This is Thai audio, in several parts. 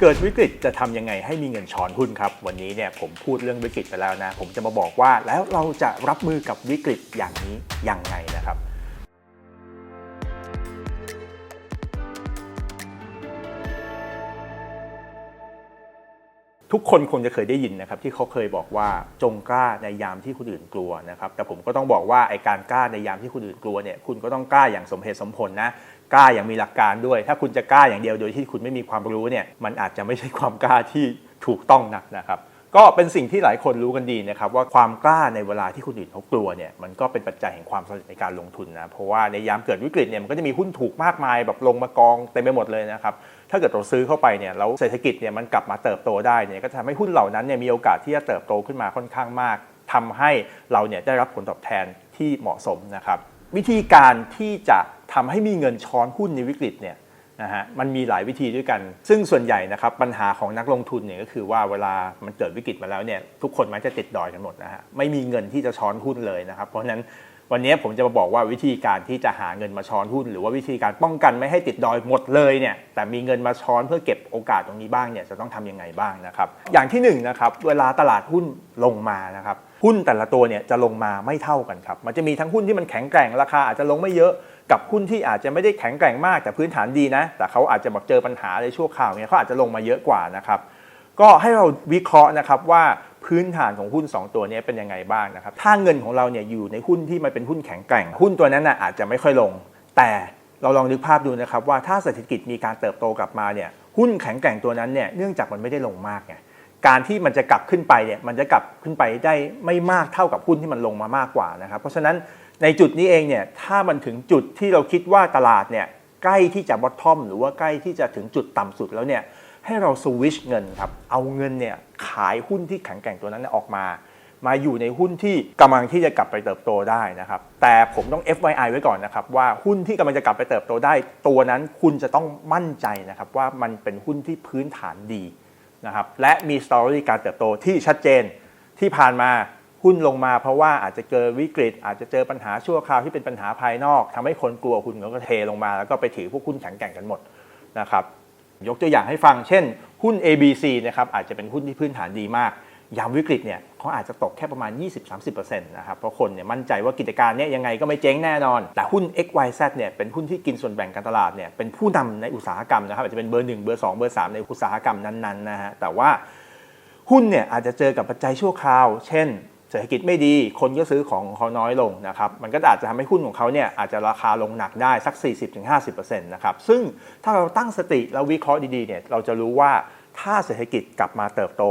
เกิดวิกฤตจะทำยังไงให้มีเงินช้อนหุ้นครับ วันนี้เนี่ยผมพูดเรื่องวิกฤตไปแล้วนะ ผมจะมาบอกว่าแล้วเราจะรับมือกับวิกฤตอย่างนี้ยังไงนะครับ ทุกคนคงจะเคยได้ยินนะครับที่เขาเคยบอกว่าจงกล้าในยามที่คนอื่นกลัวนะครับแต่ผมก็ต้องบอกว่าไอการกล้าในยามที่คนอื่นกลัวเนี่ยคุณก็ต้องกล้าอย่างสมเหตุสมผลนะกล้าอย่างมีหลักการด้วย ถ้าคุณจะกล้าอย่างเดียวโดยที่คุณไม่มีความรู้เนี่ยมันอาจจะไม่ใช่ความกล้าที่ถูกต้องนักนะครับ ก็เป็นสิ่งที่หลายคนรู้กันดีนะครับว่าความกล้าในเวลาที่คนอื่นเขากลัวเนี่ยมันก็เป็นปัจจัยแห่งความสำเร็จในการลงทุนนะเพราะว่าในยามเกิดวิกฤตเนี่ยมันก็จะมีหุ้นถูกมากมายแบบลงมากองเต็มไปหมดเลยนะครับถ้าเกิดเราซื้อเข้าไปเนี่ยแล้วเศรษฐกิจเนี่ยมันกลับมาเติบโตได้เนี่ยก็จะทำให้หุ้นเหล่านั้นเนี่ยมีโอกาสที่จะเติบโตขึ้นมาค่อนข้างมากทำให้เราเนี่ยได้รับผลตอบแทนที่เหมาะสมนะครับวิธีการที่จะทำให้มีเงินช้อนหุ้นในวิกฤตเนี่ย นะฮะมันมีหลายวิธีด้วยกัน ซึ่งส่วนใหญ่นะครับปัญหาของนักลงทุนเนี่ยก็คือว่าเวลามันเกิดวิกฤตมาแล้วเนี่ยทุกคนมักจะติดดอยกันหมดนะฮะไม่มีเงินที่จะช้อนหุ้นเลยนะครับ เพราะฉะนั้นวันนี้ผมจะมาบอกว่าวิธีการที่จะหาเงินมาช้อนหุ้น หรือว่าวิธีการป้องกันไม่ให้ติดดอยหมดเลยเนี่ยแต่มีเงินมาช้อนเพื่อเก็บโอกาสตรงนี้บ้างเนี่ยจะต้องทำยังไงบ้างนะครับอย่างที่หนึ่งนะครับเวลาตลาดหุ้นลงมานะครับ หุ้นแต่ละตัวเนี่ยจะลงมาไม่เท่ากันครับ มันจะมีทั้งหุ้นที่มันแข็งแกร่งราคาอาจจะลงไม่เยอะกับหุ้นที่อาจจะไม่ได้แข็งแกร่งมากแต่พื้นฐานดีนะ แต่เขาอาจจะแบบเจอปัญหาอะไรชั่วคราวเนี่ยเขาอาจจะลงมาเยอะกว่านะครับก็ให้เราวิเคราะห์นะครับว่าพื้นฐานของหุ้น 2 ตัวนี้เป็นยังไงบ้างนะครับถ้าเงินของเราเนี่ยอยู่ในหุ้นที่มันเป็นหุ้นแข็งแกร่ง หุ้นตัวนั้นน่ะอาจจะไม่ค่อยลง แต่เราลองนึกภาพดูนะครับว่าถ้าเศรษฐกิจมีการเติบโตกลับมาเนี่ยหุ้นแข็งแกร่งตัวนั้นเนี่ยเนื่องจากมันไม่ได้ลงมากไง การที่มันจะกลับขึ้นไปเนี่ยมันจะกลับขึ้นไปได้ไม่มากเท่ากับหุ้นที่มันลงมามากกว่านะครับ เพราะฉะนั้นในจุดนี้เองเนี่ยถ้ามันถึงจุดที่เราคิดว่าตลาดเนี่ยใกล้ที่จะบอททอมหรือว่าใกล้ที่จะถึงจุดต่ำสุดแล้วเนี่ยให้เราสวิชเงินครับเอาเงินเนี่ยขายหุ้นที่แข็งแกร่งตัวนั้นนออกมา มาอยู่ในหุ้นที่กำลังที่จะกลับไปเติบโตได้นะครับแต่ผมต้อง FYI ไว้ก่อนนะครับว่าหุ้นที่กำลังจะกลับไปเติบโตได้ ตัวนั้นคุณจะต้องมั่นใจนะครับว่ามันเป็นหุ้นที่พื้นฐานดี นะครับและมีสตอรี่การเติบโตที่ชัดเจนที่ผ่านมาหุ้นลงมาเพราะว่าอาจจะเจอวิกฤต อาจจะเจอปัญหาชั่วคราวที่เป็นปัญหาภายนอกทำให้คนกลัวหุ้นก็เทลงมา แล้วก็ไปถือพวกหุ้นแข็งแกร่งกันหมดนะครับยกตัวอย่างให้ฟังเช่น หุ้น ABC นะครับอาจจะเป็นหุ้นที่พื้นฐานดีมาก ยามวิกฤตเนี่ย เขาอาจจะตกแค่ประมาณ 20-30%นะครับเพราะคนเนี่ยมั่นใจว่ากิจการเนี่ยยังไงก็ไม่เจ๊งแน่นอน แต่หุ้น XYZ เนี่ยเป็นหุ้นที่กินส่วนแบ่งการตลาดเนี่ยเป็นผู้นำในอุตสาหกรรมนะครับอาจจะเป็นเบอร์1เบอร์2เบอร์3ในอุตสาหกรรมนั้นๆนะฮะแต่ว่าหุ้นเนี่ยอาจจะเจอกับปัจจัยชั่วคราว เช่นเศรษฐกิจไม่ดี คนก็ซื้อของของเขาน้อยลงนะครับ มันก็อาจจะทำให้หุ้นของเขาเนี่ยอาจจะราคาลงหนักได้สัก 40-50%นะครับ ซึ่งถ้าเราตั้งสติแล้ววิเคราะห์ดีๆเนี่ย เราจะรู้ว่าถ้าเศรษฐกิจกลับมาเติบโต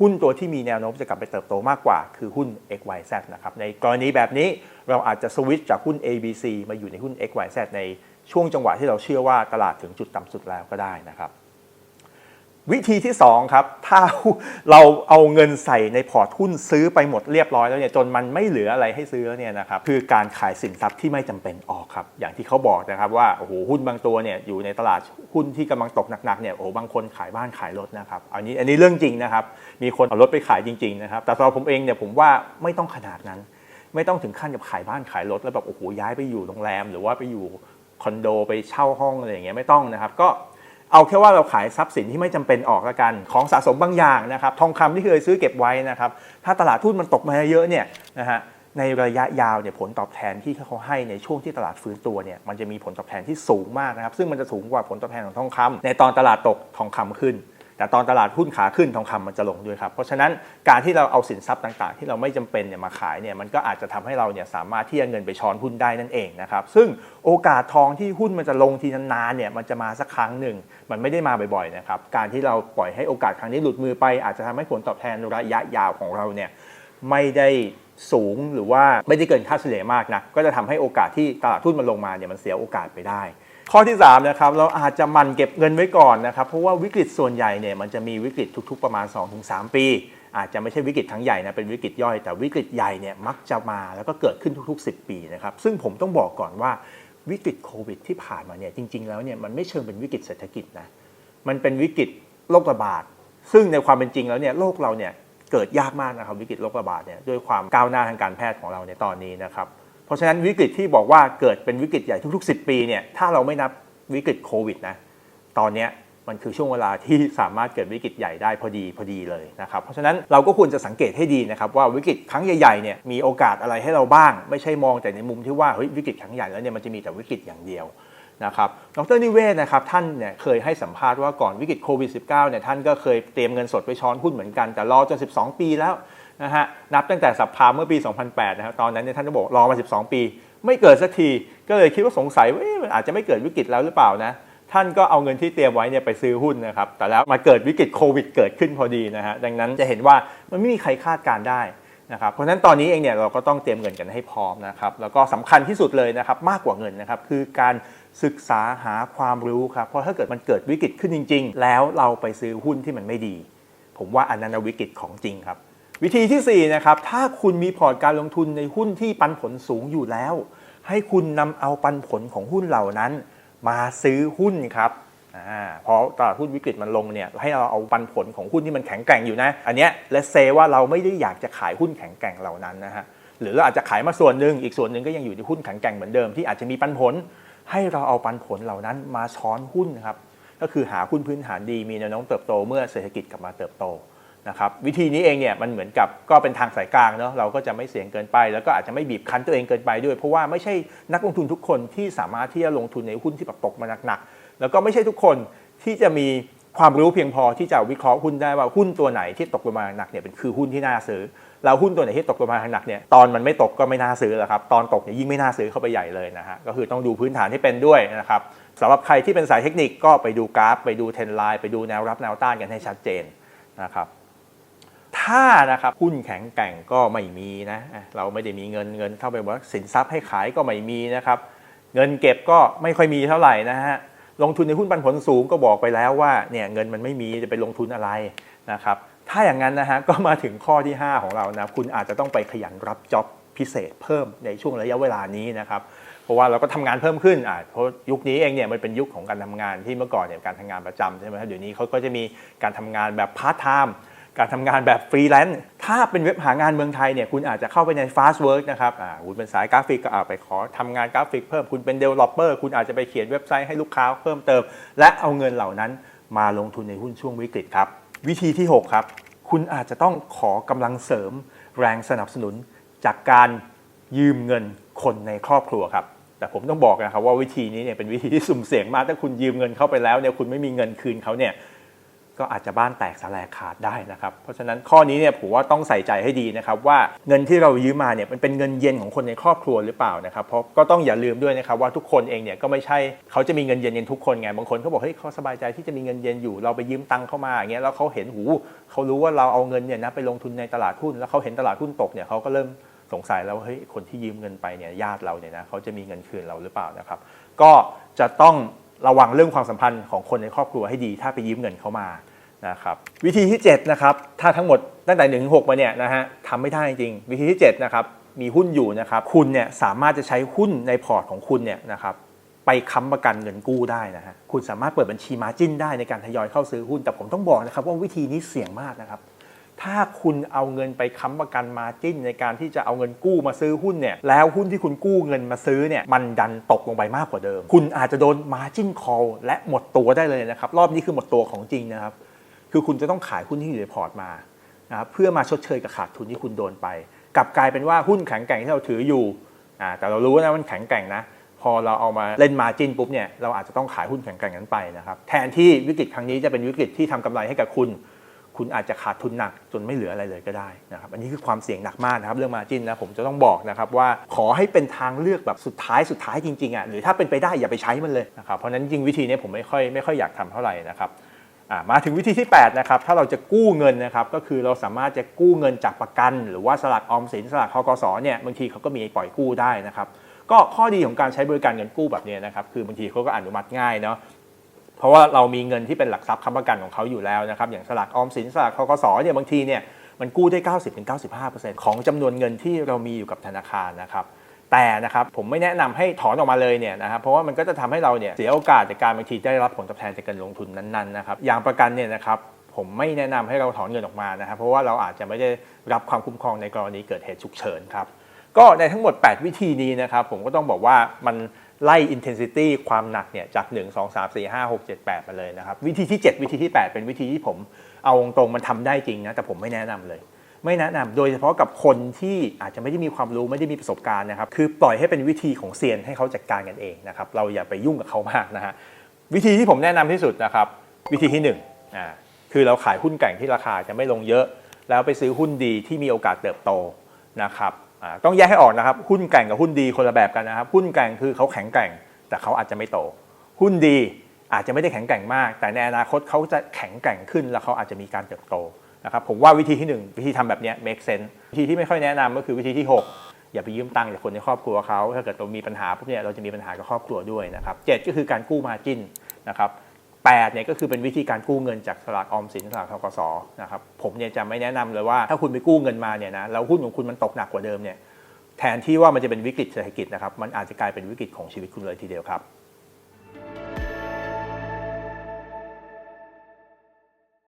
หุ้นตัวที่มีแนวโน้มจะกลับไปเติบโตมากกว่า คือหุ้น XYZ นะครับในกรณีแบบนี้เราอาจจะสวิตช์จากหุ้น ABC มาอยู่ในหุ้น XYZ ในช่วงจังหวะที่เราเชื่อว่าตลาดถึงจุดต่ำสุดแล้วก็ได้นะครับ วิธีที่2ครับถ้าเราเอาเงินใส่ในพอร์ตหุ้นซื้อไปหมดเรียบร้อยแล้วเนี่ยจนมันไม่เหลืออะไรให้ซื้อแล้วเนี่ยนะครับคือการขายสินทรัพย์ที่ไม่จำเป็นออกครับอย่างที่เขาบอกนะครับว่าโอ้โหหุ้นบางตัวเนี่ยอยู่ในตลาดหุ้นที่กำลังตกหนักๆเนี่ยโอ้บางคนขายบ้านขายรถนะครับอันนี้อันนี้เรื่องจริงนะครับมีคนเอารถไปขายจริงๆนะครับแต่สำหรับผมเองเนี่ยผมว่าไม่ต้องขนาดนั้น ไม่ต้องถึงขั้นกับขายบ้านขายรถแล้วแบบโอ้โหย้ายไปอยู่โรงแรม หรือว่าไปอยู่คอนโดไปเช่าห้องอะไรอย่างเงี้ยไม่ต้องนะครับก็ เอาแค่ว่าเราขายทรัพย์สินที่ไม่จำเป็นออกละกัน ของสะสมบางอย่างนะครับ ทองคำที่เคยซื้อเก็บไว้นะครับ ถ้าตลาดทุนมันตกมาเยอะเนี่ยนะฮะในระยะยาวเนี่ยผลตอบแทนที่เขาให้ในช่วงที่ตลาดฟื้นตัวเนี่ยมันจะมีผลตอบแทนที่สูงมากนะครับ ซึ่งมันจะสูงกว่าผลตอบแทนของทองคำในตอนตลาดตกทองคำขึ้น แต่ตอนตลาดหุ้นขาขึ้นทองคำมันจะลงด้วยครับ เพราะฉะนั้นการที่เราเอาสินทรัพย์ต่างๆ ที่เราไม่จำเป็นเนี่ยมาขายเนี่ยมันก็อาจจะทำให้เราเนี่ยสามารถที่จะเงินไปช้อนหุ้นได้นั่นเองนะครับซึ่งโอกาสทองที่หุ้นมันจะลงทีนานๆเนี่ยมันจะมาสักครั้งหนึ่งมันไม่ได้มาบ่อยๆนะครับการที่เราปล่อยให้โอกาสครั้งนี้หลุดมือไป อาจจะทำให้ผลตอบแทนระยะยาวของเราเนี่ยไม่ได้สูงหรือว่าไม่ได้เกินค่าเฉลี่ยมากนะก็จะทำให้โอกาสที่ตลาดหุ้นมันลงมาเนี่ยมันเสียโอกาสไปได้ ข้อที่3นะครับเราอาจจะมันเก็บเงินไว้ก่อนนะครับเพราะว่าวิกฤตส่วนใหญ่เนี่ยมันจะมีวิกฤตทุก ๆ ประมาณ 2-3 ปี อาจจะไม่ใช่วิกฤตทั้งใหญ่นะเป็นวิกฤตย่อย แต่วิกฤตใหญ่เนี่ยมักจะมาแล้วก็เกิดขึ้นทุก ๆ 10 ปีนะครับซึ่งผมต้องบอกก่อนว่าวิกฤตโควิดที่ผ่านมาเนี่ยจริง ๆ แล้วเนี่ยมันไม่เชิงเป็นวิกฤตเศรษฐกิจนะมันเป็นวิกฤตโรคระบาด ซึ่งในความเป็นจริงแล้วเนี่ยโลกเราเนี่ยเกิดยากมากนะครับวิกฤตโรคระบาดเนี่ยด้วยความก้าวหน้าทางการแพทย์ของเราในตอนนี้นะครับ เพราะฉะนั้นวิกฤตที่บอกว่าเกิดเป็นวิกฤตใหญ่ทุก ๆ 10 ปีเนี่ยถ้าเราไม่นับวิกฤตโควิดนะตอนนี้มันคือช่วงเวลาที่สามารถเกิดวิกฤตใหญ่ได้พอดีพอดีเลยนะครับ เพราะฉะนั้นเราก็ควรจะสังเกตให้ดีนะครับว่าวิกฤตครั้งใหญ่ๆเนี่ยมีโอกาสอะไรให้เราบ้าง ไม่ใช่มองแต่ในมุมที่ว่าเฮ้ยวิกฤตครั้งใหญ่แล้วเนี่ยมันจะมีแต่วิกฤตอย่างเดียวนะครับดรนิเวศนะครับท่านเนี่ยเคยให้สัมภาษณ์ว่าก่อนวิกฤตโควิด -19 เนี่ยท่านก็เคยเตรียมเงินสดไว้ช้อนหุ้นเหมือนกันแต่รอจน 12 ปีแล้ว นะฮะนับตั้งแต่สัปพามเมื่อปี 2008 นะครับตอนนั้นเนี่ยท่านก็บอกรอมา 12 ปี ไม่เกิดสักทีก็เลยคิดว่าสงสัยว่ามันอาจจะไม่เกิดวิกฤตแล้วหรือเปล่านะท่านก็เอาเงินที่เตรียมไว้เนี่ยไปซื้อหุ้นนะครับแต่แล้วมาเกิดวิกฤตโควิดเกิดขึ้นพอดีนะฮะดังนั้นจะเห็นว่ามันไม่มีใครคาดการได้นะครับเพราะฉะนั้นตอนนี้เองเนี่ยเราก็ต้องเตรียมเงินกันให้พร้อมนะครับแล้วก็สำคัญที่สุดเลยนะครับมากกว่าเงินนะครับคือการศึกษาหาความรู้ครับเพราะถ้าเกิดมันเกิดวิกฤตขึ้นจริง ๆ แล้วเราไปซื้อหุ้นที่มันไม่ดี ผมว่าอันนั้นวิกฤตของจริงครับ วิธีที่ 4 นะครับ ถ้าคุณมีพอร์ตการลงทุนในหุ้นที่ปันผลสูงอยู่แล้ว ให้คุณนำเอาปันผลของหุ้นเหล่านั้น มาซื้อหุ้นครับอาพอตลาดหุ้นวิกฤตมันลงเนี่ยให้เราเอาปันผลของหุ้นที่มันแข็งแกร่งอยู่นะ อันเนี้ยเลเซว่าเราไม่ได้อยากจะขายหุ้นแข็งแกร่งเหล่านั้นนะฮะหรือเราอาจจะขายมาส่วนหนึ่งอีกส่วนหนึ่งก็ยังอยู่ในหุ้นแข็งแกร่งเหมือนเดิมที่อาจจะมีปันผล ให้เราเอาปันผลเหล่านั้นมาช้อนหุ้นครับก็คือหาหุ้นพื้นฐานดีมีแนวโน้มเติบโตเมื่อเศรษฐกิจกลับมาเติบโต นะครับวิธีนี้เองเนี่ยมันเหมือนกับก็เป็นทางสายกลางเนาะเราก็จะไม่เสี่ยงเกินไป แล้วก็อาจจะไม่บีบคั้นตัวเองเกินไปด้วย เพราะว่าไม่ใช่นักลงทุนทุกคนที่สามารถที่จะลงทุนในหุ้นที่แบบตกมาหนักๆแล้วก็ไม่ใช่ทุกคนที่จะมีความรู้เพียงพอที่จะวิเคราะห์หุ้นได้ว่าหุ้นตัวไหนที่ตกลงมาหนักเนี่ยเป็นคือหุ้นที่น่าซื้อแล้วหุ้นตัวไหนที่ตกลงมาหนักเนี่ยตอนมันไม่ตกก็ไม่น่าซื้อแล้วครับตอนตกเนี่ยยิ่งไม่น่าซื้อเข้าไปใหญ่เลยนะฮะก็คือต้องดูพื้นฐานที่เป็นด้วยนะครับสำหรับใครที่เป็นสายเทคนิคก็ไปดูกราฟ ไปดูเทรนไลน์ไปดูแนวรับแนวต้านกันให้ชัดเจนนะครับ ถ้านะครับหุ้นแข็งแกร่งก็ไม่มีนะเราไม่ได้มีเงินเงินเข้าไปว่าสินทรัพย์ให้ขายก็ไม่มีนะครับเงินเก็บก็ไม่ค่อยมีเท่าไหร่นะฮะลงทุนในหุ้นปันผลสูงก็บอกไปแล้วว่าเนี่ยเงินมันไม่มีจะไปลงทุนอะไรนะครับถ้าอย่างนั้นนะฮะก็มาถึงข้อที่ 5 ของเรานะคุณอาจจะต้องไปขยันรับจ็อบพิเศษเพิ่มในช่วงระยะเวลานี้นะครับเพราะว่าเราก็ทำงานเพิ่มขึ้นอ่าเพราะยุคนี้เองเนี่ยมันเป็นยุคของการทำงานที่เมื่อก่อนเนี่ยการทำงานประจำใช่ไหมครับเดี๋ยวนี้เขาก็จะมีการทำงานแบบพาร์ทไทม์ การทำงานแบบฟรีแลนซ์ถ้าเป็นเว็บหางานเมืองไทยเนี่ยคุณอาจจะเข้าไปใน Fast Work นะครับคุณเป็นสายกราฟิกก็อาไปขอทำงานกราฟิกเพิ่มคุณเป็น Developer คุณอาจจะไปเขียนเว็บไซต์ให้ลูกค้าเพิ่มเติม และเอาเงินเหล่านั้นมาลงทุนในหุ้นช่วงวิกฤตครับ วิธีที่ 6 ครับ คุณอาจจะต้องขอกำลังเสริมแรงสนับสนุนจากการยืมเงินคนในครอบครัวครับแต่ผมต้องบอกนะครับว่าวิธีนี้เนี่ยเป็นวิธีที่สุ่มเสี่ยงมากถ้าคุณยืมเงินเข้าไปแล้วเนี่ยคุณไม่มีเงินคืนเขาเนี่ย ก็อาจจะบ้านแตกสลายขาดได้นะครับ เพราะฉะนั้นข้อนี้เนี่ยผมว่าต้องใส่ใจให้ดีนะครับว่าเงินที่เรายืมมาเนี่ยมันเป็นเงินเย็นของคนในครอบครัวหรือเปล่านะครับเพราะก็ต้องอย่าลืมด้วยนะครับว่าทุกคนเองเนี่ยก็ไม่ใช่เขาจะมีเงินเย็นกันทุกคนไงบางคนเขาบอกเฮ้ยเขาสบายใจที่จะมีเงินเย็นอยู่เราไปยืมตังค์เข้ามาอย่างเงี้ยแล้วเขาเห็นหูเขารู้ว่าเราเอาเงินเนี่ยนะไปลงทุนในตลาดหุ้นแล้วเขาเห็นตลาดหุ้นตกเนี่ยเขาก็เริ่มสงสัยแล้วว่าเฮ้ยคนที่ยืมเงินไปเนี่ยญาติเราเนี่ยนะเขาจะมีเงินคืนเราหรือเปล่านะครับ ก็จะต้อง ระวังเรื่องความสัมพันธ์ของคนในครอบครัวให้ดี ถ้าไปยืมเงินเขามานะครับวิธีที่7นะครับถ้าทั้งหมดตั้งแต่1นึ่งหกมาเนี่ยนะฮะทำไม่ได้จริง วิธีที่7นะครับมีหุ้นอยู่นะครับคุณเนี่ยสามารถจะใช้หุ้นในพอร์ตของคุณเนี่ยนะครับไปค้ำประกันเงินกู้ได้นะฮะคุณสามารถเปิดบัญชีมาจิ้นได้ในการทยอยเข้าซื้อหุ้นแต่ผมต้องบอกนะครับว่าวิธีนี้เสี่ยงมากนะครับ ถ้าคุณเอาเงินไปค้ำประกันมาจิ้นในการที่จะเอาเงินกู้มาซื้อหุ้นเนี่ยแล้วหุ้นที่คุณกู้เงินมาซื้อเนี่ยมันดันตกลงไปมากกว่าเดิม คุณอาจจะโดนมาจิ้นคอลและหมดตัวได้เลยนะครับ รอบนี้คือหมดตัวของจริงนะครับ คือคุณจะต้องขายหุ้นที่อยู่ในพอร์ตมานะครับเพื่อมาชดเชยกับขาดทุนที่คุณโดนไป กลับกลายเป็นว่าหุ้นแข็งแกร่งที่เราถืออยู่อ่าแต่เรารู้นะมันแข็งแกร่งนะพอเราเอามาเล่นมาจินปุ๊บเนี่ยเราอาจจะต้องขายหุ้นแข็งแกร่งนั้นไปนะครับแทนที่วิกฤตครั้งนี้จะเป็นวิกฤตที่ทำกำไรให้กับคุณ คุณอาจจะขาดทุนหนักจนไม่เหลืออะไรเลยก็ได้นะครับอันนี้คือความเสี่ยงหนักมากนะครับเรื่องมาจินนะผมจะต้องบอกนะครับว่าขอให้เป็นทางเลือกแบบสุดท้ายสุดท้ายจริงๆอะหรือถ้าเป็นไปได้อย่าไปใช้มันเลยนะครับเพราะนั้นจริงวิธีนี้ผมไม่ค่อยไม่ค่อยอยากทำเท่าไหร่นะครับมาถึงวิธีที่8นะครับถ้าเราจะกู้เงินนะครับก็คือเราสามารถจะกู้เงินจากประกัน หรือว่าสลากออมสินสลากคกสเนี่ยบางทีเขาก็มีปล่อยกู้ได้นะครับก็ข้อดีของการใช้บริการเงินกู้แบบนี้นะครับคือบางทีเขาก็อนุมัติง่ายเนาะ เพราะว่าเรามีเงินที่เป็นหลักทรัพย์ค้ำประกันของเขาอยู่แล้วนะครับอย่างสลากออมสินสลากคกสเนี่ยบางทีเนี่ยมันกู้ได้ 90-95%ของจำนวนเงินที่เรามีอยู่กับธนาคารนะครับแต่นะครับผมไม่แนะนำให้ถอนออกมาเลยเนี่ยนะครับเพราะว่ามันก็จะทำให้เราเนี่ยเสียโอกาสจากการบางทีได้รับผลตอบแทนจากการลงทุนนั้นๆนะครับอย่างประกันเนี่ยนะครับผมไม่แนะนำให้เราถอนเงินออกมานะครับเพราะว่าเราอาจจะไม่ได้รับความคุ้มครองในกรณีเกิดเหตุฉุกเฉินครับก็ในทั้งหมด 8 วิธีนี้นะครับผมก็ต้องบอกว่ามัน ไล่ intensity ความหนักเนี่ยจาก 1 2 3 4 5 6 7 8มาเลยนะครับ วิธีที่ 7 วิธีที่ 8 เป็นวิธีที่ผมเอาตรงๆมันทำได้จริงนะแต่ผมไม่แนะนำเลย ไม่แนะนำโดยเฉพาะกับคนที่อาจจะไม่ได้มีความรู้ไม่ได้มีประสบการณ์นะครับคือปล่อยให้เป็นวิธีของเซียนให้เขาจัดการกันเองนะครับเราอย่าไปยุ่งกับเขามากนะฮะวิธีที่ผมแนะนำที่สุดนะครับวิธีที่1อ่าคือเราขายหุ้นแก่งที่ราคาจะไม่ลงเยอะ แล้วไปซื้อหุ้นดีที่มีโอกาสเติบโตนะครับ ต้องแยกให้ออกนะครับ หุ้นแกร่งกับหุ้นดีคนละแบบกันนะครับ หุ้นแกร่งคือเขาแข็งแกร่ง แต่เขาอาจจะไม่โต หุ้นดีอาจจะไม่ได้แข็งแกร่งมาก แต่ในอนาคตเขาจะแข็งแกร่งขึ้นแล้วเขาอาจจะมีการเติบโตนะครับผมว่าวิธีที่ 1 วิธีทำแบบนี้ make sense วิธีที่ไม่ค่อยแนะนำก็คือวิธีที่ 6 อย่าไปยืมตังค์จากคนในครอบครัวเขาถ้าเกิดเรามีปัญหาพวกเนี้ยเราจะมีปัญหากับครอบครัวด้วยนะครับเจ็ดก็คือการกู้มาจินนะครับ แปดเนี่ยก็คือเป็นวิธีการกู้เงินจากสลากออมสินสลากทกสนะครับผมเนี่ยจะไม่แนะนำเลยว่าถ้าคุณไปกู้เงินมาเนี่ยนะแล้วหุ้นของคุณมันตกหนักกว่าเดิมเนี่ยแทนที่ว่ามันจะเป็นวิกฤตเศรษฐกิจนะครับมันอาจจะกลายเป็นวิกฤตของชีวิตคุณเลยทีเดียวครับ